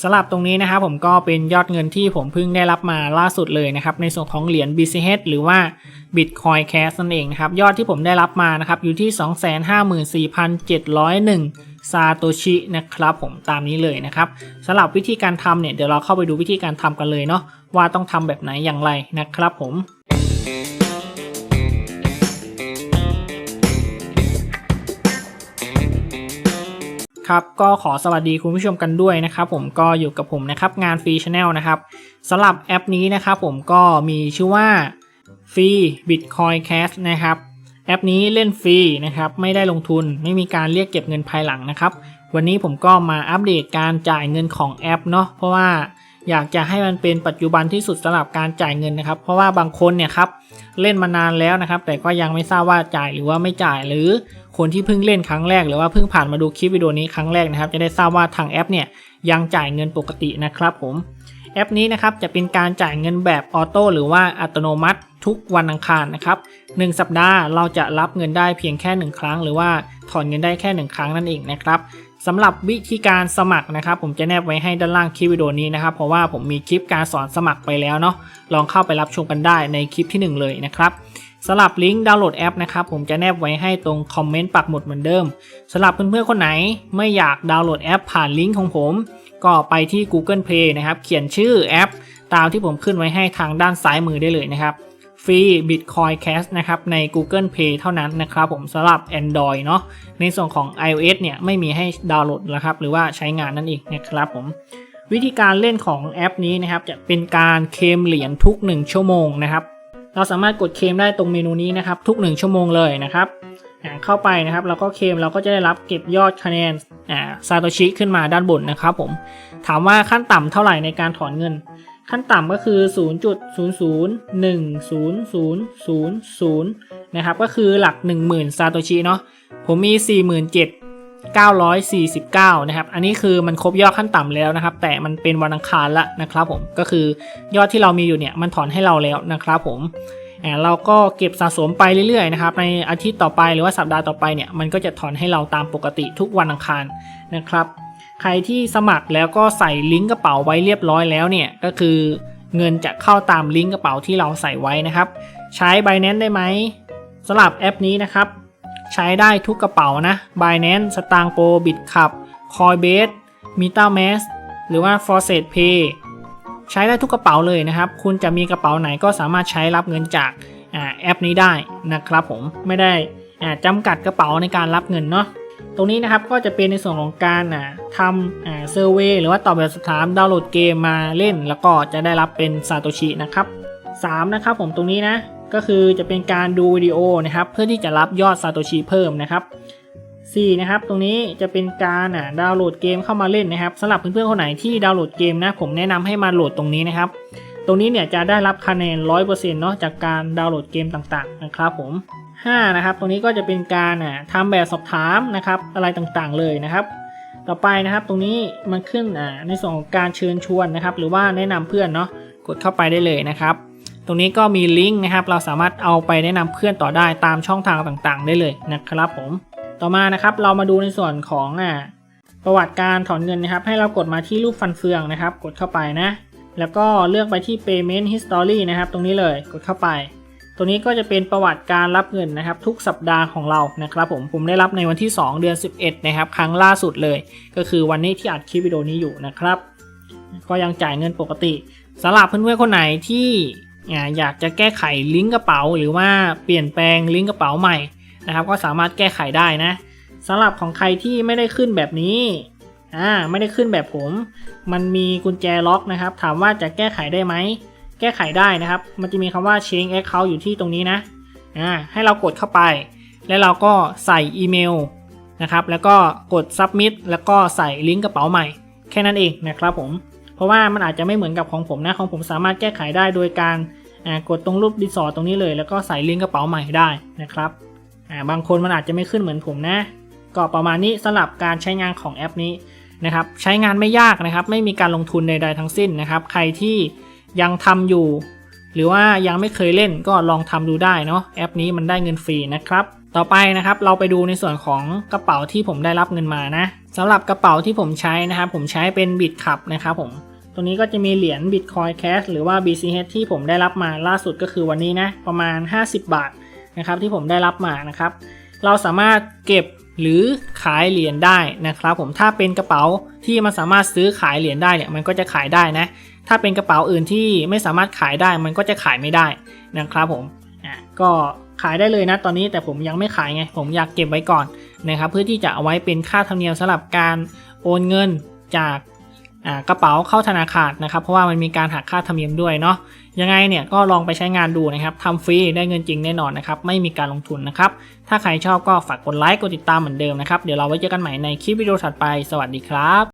สำหรับตรงนี้นะครับผมก็เป็นยอดเงินที่ผมเพิ่งได้รับมาล่าสุดเลยนะครับในส่วนของเหรียญ BCH หรือว่า Bitcoin Cash นั่นเองนะครับยอดที่ผมได้รับมานะครับอยู่ที่ 254,701ซาโตชินะครับผมตามนี้เลยนะครับสำหรับวิธีการทำเนี่ยเดี๋ยวเราเข้าไปดูวิธีการทำกันเลยเนาะว่าต้องทำแบบไหนอย่างไรนะครับผม ครับก็ขอสวัสดีคุณผู้ชมกันด้วยนะครับผมก็อยู่กับผมนะครับงานฟรีชาแนลนะครับสำหรับแอปนี้นะครับผมก็มีชื่อว่าฟรี Bitcoin Cash นะครับแอปนี้เล่นฟรีนะครับไม่ได้ลงทุนไม่มีการเรียกเก็บเงินภายหลังนะครับ วันนี้ผมก็มาอัปเดตการจ่ายเงินของแอปเนาะเพราะว่า อยากจะให้มันเป็นปัจจุบันที่สุดสำหรับการจ่ายเงินนะครับ เพราะว่าบางคนเนี่ยครับเล่นมานานแล้วนะครับ แต่ก็ยังไม่ทราบว่าจ่ายหรือว่าไม่จ่ายหรือคนที่เพิ่งเล่นครั้งแรก หรือว่าเพิ่งผ่านมาดูคลิปวิดีโอนี้ครั้งแรกนะครับ จะได้ทราบว่าทางแอปเนี่ยยังจ่ายเงินปกตินะครับผมแอปนี้นะครับจะเป็นการจ่ายเงินแบบออโต้หรือว่าอัตโนมัติทุกวันอังคารนะครับ1สัปดาห์เราจะรับเงินได้เพียงแค่ 1 ครั้ง หรือว่าถอนเงินได้แค่ 1 ครั้งนั่นเองนะครับ สำหรับวิธีการสมัครนะครับ ผมจะแนบไว้ให้ด้านล่างคลิปวิดีโอนี้นะครับ เพราะว่าผมมีคลิปการสอนสมัครไปแล้วเนาะลองเข้าไปรับชมกันได้ในคลิปที่หนึ่งเลยนะครับสำหรับลิงก์ดาวน์โหลดแอปนะครับผมจะแนบไว้ให้ตรงคอมเมนต์ปักหมุดเหมือนเดิมสำหรับเพื่อนๆคนไหนไม่อยากดาวน์โหลดแอปผ่านลิงก์ของผม ก็ไปที่ Google Play นะครับเขียนชื่อแอป ตามที่ผมขึ้นไว้ให้ทางด้านซ้ายมือได้เลยนะครับ ฟรี Bitcoin Cash นะครับใน Google Play เท่านั้นนะครับผมสำหรับ Android เนาะในส่วนของ iOS เนี่ยไม่มีให้ดาวน์โหลดนะครับหรือว่าใช้งานนั่นเองนะครับผมวิธีการเล่นของแอปนี้นะครับจะเป็นการเคมเหรียญทุก 1 ชั่วโมงนะครับเราสามารถกดเคมได้ตรงเมนูนี้นะครับทุก 1 ชั่วโมงเลยนะครับอ่าเข้าไปนะครับเราก็เคมเราก็จะได้รับเก็บยอดคะแนนอ่าซาโตชิขึ้นมาด้านบนนะครับผมถามว่าขั้นต่ำเท่าไหร่ในการถอนเงิน ขั้นต่ำก็คือ 0.0010000 นะครับ ก็คือหลัก 10,000 ซาโตชิเนาะ ผมมี 47,949 นะครับ อันนี้คือมันครบยอดขั้นต่ำแล้วนะครับ แต่มันเป็นวันอังคารละนะครับผม ก็คือยอดที่เรามีอยู่เนี่ย มันถอนให้เราแล้วนะครับผมอ่าเราก็เก็บสะสมไปเรื่อยๆนะครับในอาทิตย์ต่อไปหรือว่าสัปดาห์ต่อไปเนี่ยมันก็จะถอนให้เราตามปกติทุกวันอังคารนะครับ ใครที่สมัครแล้วก็ใส่ลิงก์กระเป๋าไว้เรียบร้อยแล้วเนี่ยก็คือเงินจะเข้าตามลิงก์กระเป๋าที่เราใส่ไว้นะครับ ใช้ Binance ได้ไหมสำหรับแอปนี้นะครับ ใช้ได้ทุกกระเป๋านะ Binance, s t a n g p o Bitcup, Coinbase, MetaMask หรือว่า f o r s e t Pay ใช้ได้ทุกกระเป๋าเลยนะครับ คุณจะมีกระเป๋าไหนก็สามารถใช้รับเงินจากอแอปนี้ได้นะครับผมไม่ได้จำกัดกระเป๋าในการรับเงินเนาะ ตรงนี้นะครับก็จะเป็นในส่วนของการทำเซอร์เวยหรือว่าตอบแบบสถามดาวน์โหลดเกมมาเล่น แล้วก็จะได้รับเป็นซาโตชินะครับ3นะครับผมตรงนี้นะก็คือจะเป็นการดูวิดีโอนะครับเพื่อที่จะรับยอดซาโตชิเพิ่มนะครับ4นะครับตรงนี้จะเป็นการดาวน์โหลดเกมเข้ามาเล่นนะครับสำหรับเพื่อนๆคนไหนที่ดาวน์โหลดเกมนะผมแนะนำให้มาโหลดตรงนี้นะครับ ตรงนี้เนี่ยจะได้รับคะแนน 100%เนาะจากการดาวน์โหลดเกมต่างๆนะครับผม 5 นะครับ ตรงนี้ก็จะเป็นการอ่าทำแบบสอบถามนะครับ อะไรต่างๆเลยนะครับ ต่อไปนะครับตรงนี้มันขึ้นอ่าในส่วนของการเชิญชวนนะครับ หรือว่าแนะนำเพื่อนเนาะกดเข้าไปได้เลยนะครับ ตรงนี้ก็มีลิงก์นะครับ เราสามารถเอาไปแนะนำเพื่อนต่อได้ตามช่องทางต่างๆ ได้เลยนะครับผมต่อมานะครับเรามาดูในส่วนของอ่าประวัติการถอนเงินนะครับ ให้เรากดมาที่รูปฟันเฟืองนะครับ กดเข้าไปนะ แล้วก็เลือกไปที่ payment history นะครับ ตรงนี้เลยกดเข้าไป ตรงนี้ก็จะเป็นประวัติการรับเงินนะครับ ทุกสัปดาห์ของเรานะครับ ผมผมได้รับในวันที่ 2 เดือน 11 นะครับ ครั้งล่าสุดเลย ก็คือวันนี้ที่อัดคลิปวิดีโอนี้อยู่นะครับ ก็ยังจ่ายเงินปกติสำหรับเพื่อนๆคนไหนที่อยากจะแก้ไขลิงก์กระเป๋า หรือว่าเปลี่ยนแปลงลิงก์กระเป๋าใหม่นะครับ ก็สามารถแก้ไขได้นะสำหรับของใครที่ไม่ได้ขึ้นแบบนี้อ่าไม่ได้ขึ้นแบบผม มันมีกุญแจล็อกนะครับ ถามว่าจะแก้ไขได้ไหม แก้ไขได้นะครับ มันจะมีคำว่า change account อยู่ที่ตรงนี้นะอ่าให้เรากดเข้าไป แล้วเราก็ใส่อีเมลนะครับแล้วก็กด submit แล้วก็ใส่ลิงก์กระเป๋าใหม่ แค่นั้นเองนะครับผมเพราะว่ามันอาจจะไม่เหมือนกับของผมนะของผมสามารถแก้ไขได้โดยการกดตรงรูปดิสอตรงนี้เลย แล้วก็ใส่ลิงก์กระเป๋าใหม่ได้นะครับบางคนมันอาจจะไม่ขึ้นเหมือนผมนะ ก็ประมาณนี้สำหรับการใช้งานของแอปนี้นะครับ ใช้งานไม่ยากนะครับ ไม่มีการลงทุนใดๆทั้งสิ้นนะครับ ใครที่ ยังทำอยู่ หรือว่ายังไม่เคยเล่นก็ลองทำดูได้เนาะแอปนี้มันได้เงินฟรีนะครับต่อไปนะครับเราไปดูในส่วนของกระเป๋าที่ผมได้รับเงินมานะสำหรับกระเป๋าที่ผมใช้นะครับผมใช้เป็นบิตขับนะครับผมตัวนี้ก็จะมีเหรียญ Bitcoin Cash หรือว่า BCH ที่ผมได้รับมาล่าสุดก็คือวันนี้นะประมาณ 50 บาทนะครับที่ผมได้รับมานะครับเราสามารถเก็บหรือขายเหรียญได้นะครับผมถ้าเป็นกระเป๋าที่มันสามารถซื้อขายเหรียญได้เนี่ยมันก็จะขายได้นะ ถ้าเป็นกระเป๋าอื่นที่ไม่สามารถขายได้มันก็จะขายไม่ได้นะครับผมอะก็ขายได้เลยนะตอนนี้แต่ผมยังไม่ขายไง ผมอยากเก็บไว้ก่อนนะครับเพื่อที่จะเอาไว้เป็นค่าธรรมเนียมสำหรับการโอนเงินจากอ่ากระเป๋าเข้าธนาคารนะครับเพราะว่ามันมีการหักค่าธรรมเนียมด้วยเนาะยังไงเนี่ยก็ลองไปใช้งานดูนะครับทำฟรีได้เงินจริงแน่นอนนะครับไม่มีการลงทุนนะครับถ้าใครชอบก็ฝากกดไลค์กดติดตามเหมือนเดิมนะครับเดี๋ยวเราไว้เจอกันใหม่ในคลิปวิดีโอถัดไปสวัสดีครับ